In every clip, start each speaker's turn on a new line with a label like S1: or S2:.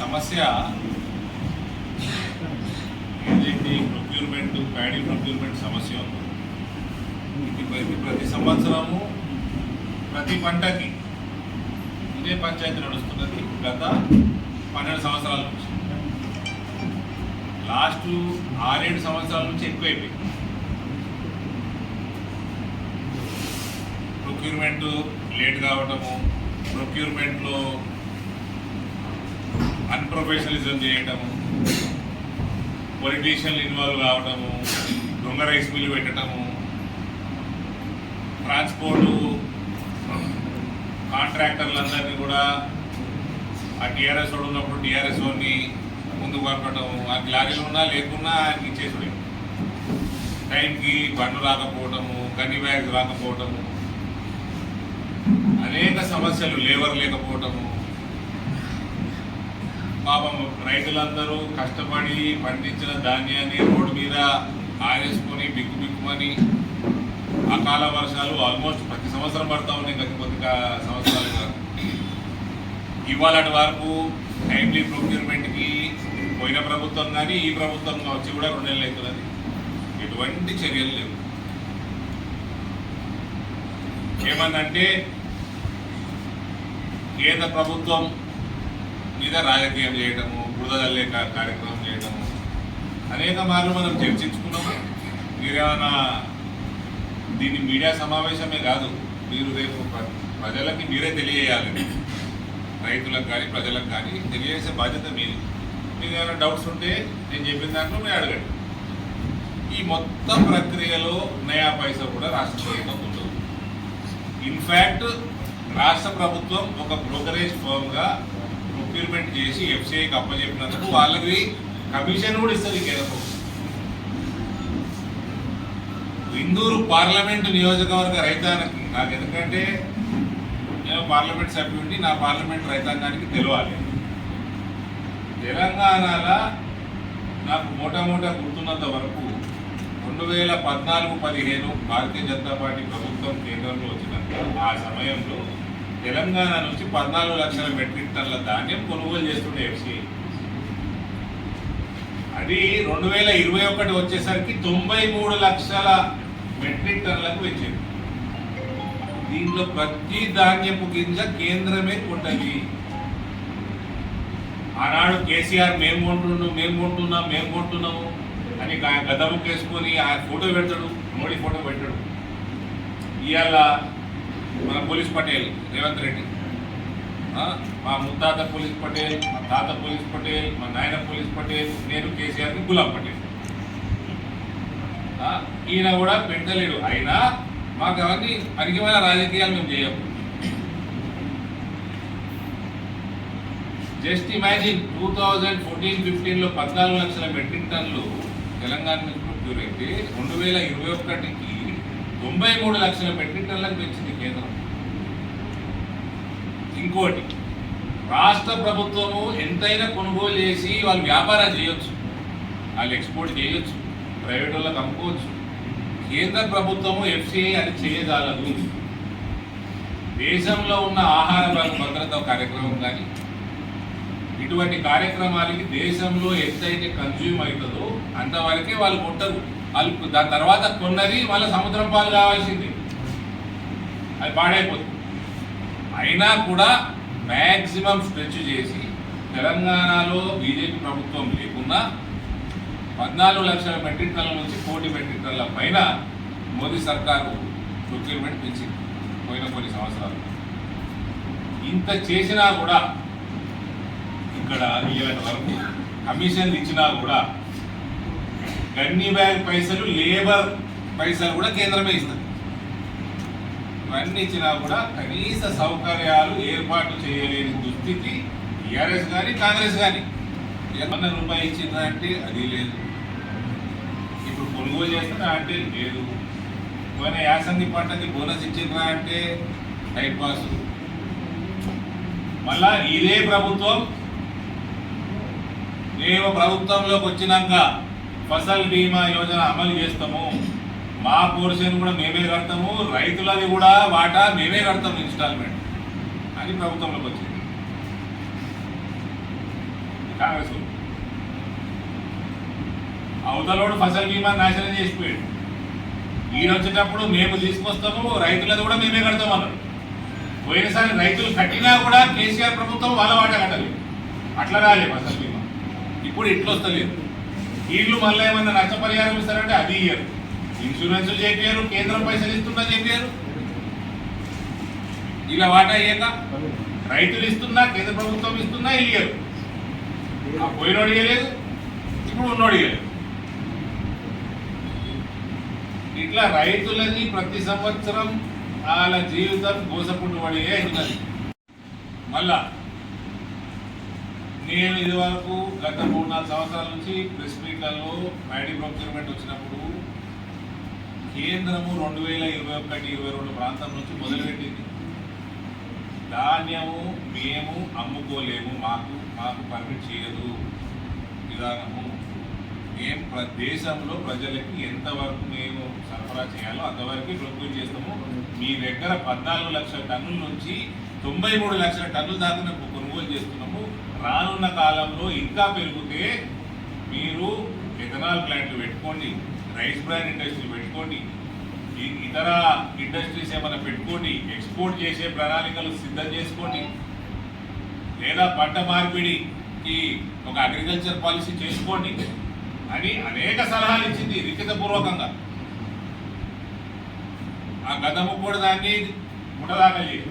S1: సమస్య ఏదైతే procurement paddy procurement సమస్య ఉంది. ఇది ప్రతి ప్రతి సంవత్సరము ప్రతి పంటకి ఇదే పంచాయతీ నడుస్తున్నది గత పన్నెండు సంవత్సరాల నుంచి. లాస్ట్ ఆరేడు సంవత్సరాల నుంచి ఎక్కువైపోయింది. ప్రొక్యూర్మెంట్ లేట్ కావటము ప్రొక్యూర్మెంట్లో అన్ప్రొఫెషనలిజం చేయటము పొలిటీషియన్లు ఇన్వాల్వ్ కావటము దొంగ రైస్ మిల్లు పెట్టడము ట్రాన్స్పోర్టు కాంట్రాక్టర్లందరినీ కూడా ఆ టీఆర్ఎస్ వాడు ఉన్నప్పుడు టీఆర్ఎస్ వాడిని ముందుకు పంపడం ఆ లారీలు ఉన్నా లేకున్నా ఆయనకి ఇచ్చేసి టైంకి బండ్లు రాకపోవటము గన్ని బ్యాగ్స్ రాకపోవటము అనేక సమస్యలు లేబర్ లేకపోవటము పాపం రైతులందరూ కష్టపడి పండించిన ధాన్యాన్ని రోడ్డు మీద ఆరేసుకొని బిక్కు బిక్కుమని అకాల వర్షాలు ఆల్మోస్ట్ ప్రతి సంవత్సరం పడతా ఉన్నాయి గత కొద్ది సంవత్సరాలుగా. ఇవాళటి వరకు టైమ్లీ ప్రొక్యూర్మెంట్కి పోయిన ప్రభుత్వం కానీ ఈ ప్రభుత్వం వచ్చి కూడా రెండు నెలలు అవుతున్నది. ఎటువంటి చర్యలు లేవు. ఏమన్నంటే కేంద్ర ప్రభుత్వం మీద రాజకీయం చేయటము బురదల్లే కార్యక్రమం చేయటము అనేక మార్లు మనం చర్చించుకున్నాము. మీరేమైనా దీన్ని మీడియా సమావేశమే కాదు మీరు రేపు ప్రజలకి మీరే తెలియజేయాలి. రైతులకు కానీ ప్రజలకు కానీ తెలియజేసే బాధ్యత మీది. మీకు ఏమైనా డౌట్స్ ఉంటే నేను చెప్పిన దాంట్లో మీరు అడగండి. ఈ మొత్తం ప్రక్రియలో నయా పైసా కూడా రాష్ట్ర ప్రభుత్వం ఉండదు ఇన్ఫ్యాక్ట్ రాష్ట్ర ప్రభుత్వం ఒక బ్రోకరేజ్ ఫర్మ్గా ప్రొక్యూర్మెంట్ చేసి ఎఫ్సిఐకి అప్పచెప్పినందుకు వాళ్ళకి కమిషన్ కూడా ఇస్తుంది కేంద్ర ఇందూరు పార్లమెంటు నియోజకవర్గ రైతాంగం. నాకు ఎందుకంటే నేను పార్లమెంట్ సభ్యుడిని నా పార్లమెంట్ రైతాంగానికి తెలియాలి తెలంగాణలో నాకు మోటామోటా గుర్తున్నంత వరకు రెండు వేల పద్నాలుగు పదిహేను భారతీయ జనతా పార్టీ ప్రభుత్వం కేంద్రంలో వచ్చినాక ఆ సమయంలో తెలంగాణ నుంచి పద్నాలుగు లక్షల మెట్రిక్ టన్ల ధాన్యం కొనుగోలు చేస్తుండే ఎఫ్సి అది రెండు వేల ఇరవై ఒకటి వచ్చేసరికి తొంభై మూడు లక్షల మెట్రిక్ టన్నులకు వచ్చింది దీంట్లో ప్రతి ధాన్యపు గింజ కేంద్రమే కొంటది ఆనాడు కేసీఆర్ మేము కొంటున్నాం మేము కొంటున్నాం మేము కొంటున్నాము అని గా- గదము ఆ ఫోటో పెడతాడు మోడీ ఫోటో పెట్టాడు. ఇవాళ మన పోలీస్ పటేల్ రేవంత్ రెడ్డి. మా ముత్తాత పోలీస్ పటేల్ మా తాత పోలీస్ పటేల్ మా నాయన పోలీస్ పటేల్ నేను కేసీఆర్కి గులాం పటేల్. ఈయన కూడా పెట్టలేడు అయినా మాకు అవన్నీ పనికిమైన రాజకీయాలు మేము చేయము. Just imagine two thousand fourteen ఫిఫ్టీన్లో పద్నాలుగు లక్షల మెట్రిక్ టన్నులు తెలంగాణ నుంచి ప్రొక్యూర్ అయితే రెండు వేల ఇరవై ఒకటికి తొంభై మూడు లక్షల మెట్రిక్ టన్నులకు పెంచింది కేంద్రం ఇంకోటి రాష్ట్ర ప్రభుత్వము ఎంతైనా కొనుగోలు చేసి వాళ్ళు వ్యాపారం చేయొచ్చు. వాళ్ళు ఎక్స్పోర్ట్ చేయొచ్చు. ప్రైవేట్ వాళ్ళకి అమ్ముకోవచ్చు. కేంద్ర ప్రభుత్వము ఎఫ్సిఐ అది చేయగలదు దేశంలో ఉన్న ఆహార భద్రత కార్యక్రమం కానీ ఇటువంటి కార్యక్రమాలకి దేశంలో ఎంతైతే కన్జ్యూమ్ అవుతుందో అంతవరకే వాళ్ళు కొట్టరు. వాళ్ళు దాని తర్వాత కొన్నది వాళ్ళ సముద్రం పాలు కావాల్సిందే. అది పాడైపోతుంది. అయినా కూడా మ్యాక్సిమం స్ట్రెచ్ చేసి తెలంగాణలో బీజేపీ ప్రభుత్వం లేకున్నా పద్నాలుగు లక్షల మెట్రిక్ టన్నుల నుంచి కోటి మెట్రిక్ టన్నుల పైన మోదీ సర్కారు ప్రొక్యూర్మెంట్ పెంచింది పోయిన కొన్ని సంవత్సరాలు. ఇంత చేసినా కూడా ఇక్కడ ఇలాంటి వరకు కమిషన్లు ఇచ్చినా కూడా గన్ని బ్యాగ్ పైసలు లేబర్ పైసలు కూడా కేంద్రమే ఇస్తుంది ఇవన్నీ ఇచ్చినా కూడా కనీస సౌకర్యాలు ఏర్పాటు చేయలేని దుస్థితి టీఆర్ఎస్ కానీ కాంగ్రెస్ కానీ ఏమన్నా రూపాయి ఇచ్చిందా అంటే అది లేదు. ఇప్పుడు కొనుగోలు చేస్తున్నా అంటే లేదు. పోయిన యాసంగి పంటకి బోనస్ ఇచ్చిందా అంటే టైం పాస్. మళ్ళా ఇదే ప్రభుత్వం మేము ప్రభుత్వంలోకి వచ్చినాక ఫసల్ బీమా యోజన అమలు చేస్తాము. మా పోర్షన్ కూడా మేమే కడతాము రైతులది కూడా వాటా మేమే కడతాము ఇన్స్టాల్మెంట్ అని ప్రభుత్వంలోకి వచ్చింది. కాంగ్రెస్ అవతలోడు ఫసల్ బీమా నాశనం చేసిపోయాడు. ఈయన వచ్చేటప్పుడు మేము తీసుకొస్తాము రైతులది కూడా మేమే కడతాం అన్నారు. పోయినసారి రైతులు కట్టినా కూడా కేసీఆర్ ప్రభుత్వం వాళ్ళ వాట కట్టలేదు. అట్లా రాలేదు ఫసల్ బీమా. ఇప్పుడు ఇట్లా వస్తలేదు వీళ్ళు మళ్ళీ ఏమన్నా నష్టపరిహారం ఇస్తారంటే అది ఇయ్యరు. ఇన్సూరెన్స్ చెప్పారు కేంద్రం పైసలు ఇస్తున్నా చెప్పారు ఇలా వాటా అయ్యాక రైతులు ఇస్తున్నా కేంద్ర ప్రభుత్వం ఇస్తున్నా ఇయ్యరు. ఆ పోయినోడు ఇయ్యలేదు ఇప్పుడు ఉన్నోడు ఇయ్యలేదు. ఇట్లా రైతులని ప్రతి సంవత్సరం వాళ్ళ జీవితం గోసపుట్టు పడే అవుతున్నది మళ్ళా నేను ఇది వరకు గత మూడు నాలుగు సంవత్సరాల నుంచి ప్రెస్ మీట్లలో ఐడి ప్రొక్యూర్మెంట్ వచ్చినప్పుడు కేంద్రము రెండు వేల ఇరవై ఒకటి ఇరవై రెండు ప్రాంతం నుంచి మొదలుపెట్టింది. ధాన్యము మేము అమ్ముకోలేము మాకు మాకు పర్మిట్ చేయదు. విధానము మేము దేశంలో ప్రజలకి ఎంతవరకు మేము సరఫరా చేయాలో అంతవరకు ప్రభుత్వం చేస్తాము. మీ దగ్గర పద్నాలుగు లక్షల టన్నుల నుంచి తొంభై మూడు లక్షల టన్నుల దాకా మేము కొనుగోలు చేస్తున్నాము. రానున్న కాలంలో ఇంకా పెరిగితే మీరు ఎథనాల్ ప్లాంట్లు పెట్టుకోండి. రైస్ బ్రాండ్ ఇండస్ట్రీ పెట్టుకోండి. ఇతర ఇండస్ట్రీస్ ఏమైనా పెట్టుకోండి ఎక్స్పోర్ట్ చేసే ప్రణాళికలు సిద్ధం చేసుకోండి. లేదా పంట మార్పిడికి ఒక అగ్రికల్చర్ పాలసీ చేసుకోండి. అని అనేక సలహాలు ఇచ్చింది లిఖితపూర్వకంగా. ఆ గతము కూడా దాన్ని ముఠదాఖలు చేసి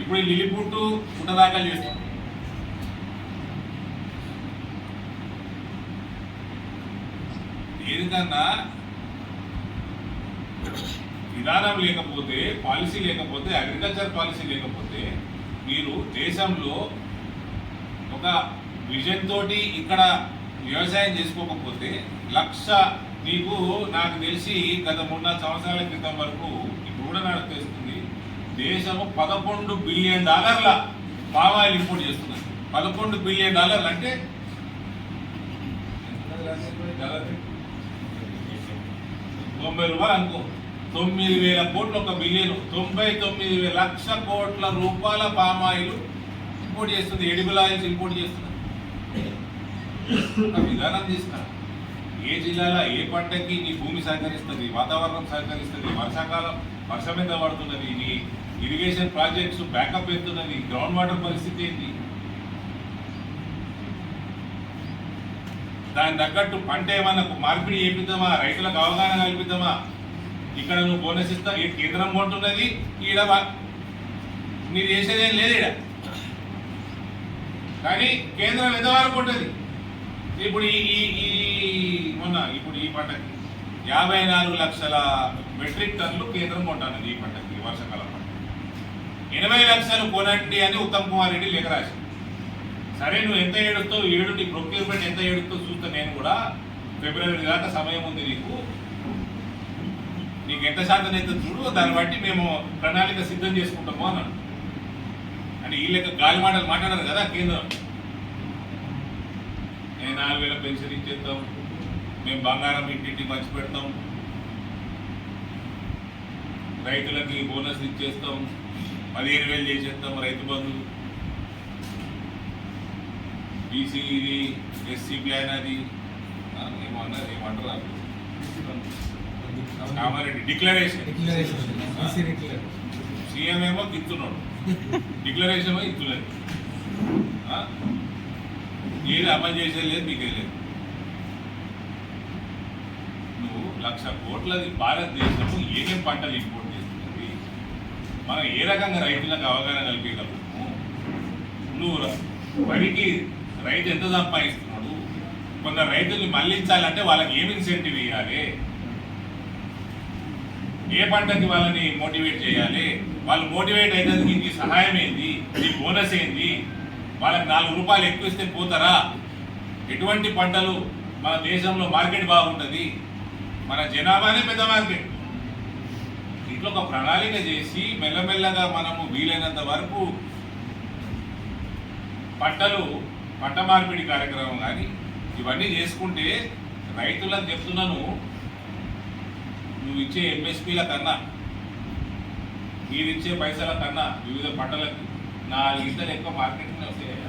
S1: ఇప్పుడు ఈ లిలిపుట్టు ముఠదాఖలు ఏ విధంగా విధానం లేకపోతే పాలసీ లేకపోతే అగ్రికల్చర్ పాలసీ లేకపోతే మీరు దేశంలో ఒక విజన్ తోటి ఇక్కడ వ్యవసాయం చేసుకోకపోతే లక్ష మీకు నాకు తెలిసి గత మూడు నాలుగు సంవత్సరాల క్రితం వరకు ఇప్పుడు కూడా నాకు దేశము పదకొండు బిలియన్ డాలర్ల పామాయిల్ ఇంపోర్ట్ చేస్తున్నారు పదకొండు బిలియన్ డాలర్లు అంటే? తొంభై రూపాయలు అనుకో. తొమ్మిది వేల కోట్లు ఒక బిలియన్. తొంభై తొమ్మిది వేల లక్ష కోట్ల రూపాయల పామాయిల్ ఇంపోర్ట్ చేస్తుంది. ఎడిబుల్ ఆయిల్స్ ఇంపోర్ట్ చేస్తుంది ఒక విధానం తీసుకురా ఏ జిల్లాలో ఏ పంటకి నీ భూమి సహకరిస్తుంది? వాతావరణం సహకరిస్తుంది? వర్షాకాలం వర్షం ఎంత పడుతున్నది? నీ ఇరిగేషన్ ప్రాజెక్ట్స్ బ్యాకప్ ఎత్తున్నది? గ్రౌండ్ వాటర్ పరిస్థితి ఏంటి దాని తగ్గట్టు పంట ఏమన్నా మార్పిడి చేపిద్దామా? రైతులకు అవగాహన కల్పిద్దామా? ఇక్కడ నువ్వు బోనస్ ఇస్తా ఈ కేంద్రం కొంటున్నది ఈడ వా- మీరు చేసేదేం లేదు ఈడ. కానీ కేంద్రం ఎంతవరకు ఉంటుంది ఇప్పుడు ఈ ఈ- మొన్న ఇప్పుడు ఈ పంటకి యాభై నాలుగు లక్షల మెట్రిక్ టన్నులు కేంద్రం కొంటాను ఈ పంటకి ఈ వర్షాకాలం పంట ఎనభై లక్షలు కొనండి అని ఉత్తమ్ కుమార్ రెడ్డి లేఖ రాశారు సరే నువ్వు ఎంత ఏడుస్తావు? ఏడు నీ ప్రొక్యూర్మెంట్ ఎంత ఏడుస్తావు చూస్తా నేను కూడా. ఫిబ్రవరి దాకా సమయం ఉంది నీకు. నీకు ఎంత శాతం అయితే చూడు దాన్ని బట్టి మేము ప్రణాళిక సిద్ధం చేసుకుంటాము అన్నాడు. అంటే ఈ లెక్క గాలి మాటలు మాట్లాడారు కదా కేంద్రం. నేను నాలుగు వేల పెన్షన్ ఇచ్చేస్తాం మేము బంగారం ఇంటింటికి పంచి పెడతాం రైతులకి బోనస్ ఇచ్చేస్తాం. పదిహేను వేలు చేసేస్తాం రైతు బంధు బీసీ ఇది ఎస్సీ ప్లాన్ అది ఆ, ఏమన్నారు ఏమంటారు? కామారెడ్డి. డిక్లరేషన్ సీఎం ఏమో గిత్తున్నాడు డిక్లరేషన్ ఏమో ఆ? ఏది అమలు చేసేది లేదు మీకే లేదు. నువ్వు లక్ష కోట్లది భారతదేశము ఏమేం పంటలు ఇంపోర్ట్ చేస్తున్నది మనం ఏ రకంగా రైతులకు అవగాహన కల్పించగలుగుతాము నువ్వు వరికి రైతు ఎంత సంపాదిస్తున్నాడు? కొందరు రైతుల్ని మళ్ళించాలంటే వాళ్ళకి ఏమి ఇన్సెంటివ్ ఇవ్వాలి ఏ పంటకి వాళ్ళని మోటివేట్ చేయాలి? వాళ్ళు మోటివేట్ అయితే నీకు సహాయం ఏంది? నీ బోనస్ ఏంది? వాళ్ళకి నాలుగు రూపాయలు ఎక్కువ ఇస్తే పోతారా? ఎటువంటి పంటలు మన దేశంలో మార్కెట్ బాగుంటుంది? మన జనాభానే పెద్ద మార్కెట్ ఇంట్లో ఒక ప్రణాళిక చేసి మెల్లమెల్లగా మనము వీలైనంత వరకు పంటలు పంట మార్పిడి కార్యక్రమం కానీ ఇవన్నీ చేసుకుంటే రైతులను చెప్తున్నాను నువ్వు ఇచ్చే ఎంఎస్పీల కన్నా మీరు ఇచ్చే పైసల కన్నా వివిధ పంటలకు నాలుగింతలు ఎక్కువ మార్కెటింగ్ వస్తాయి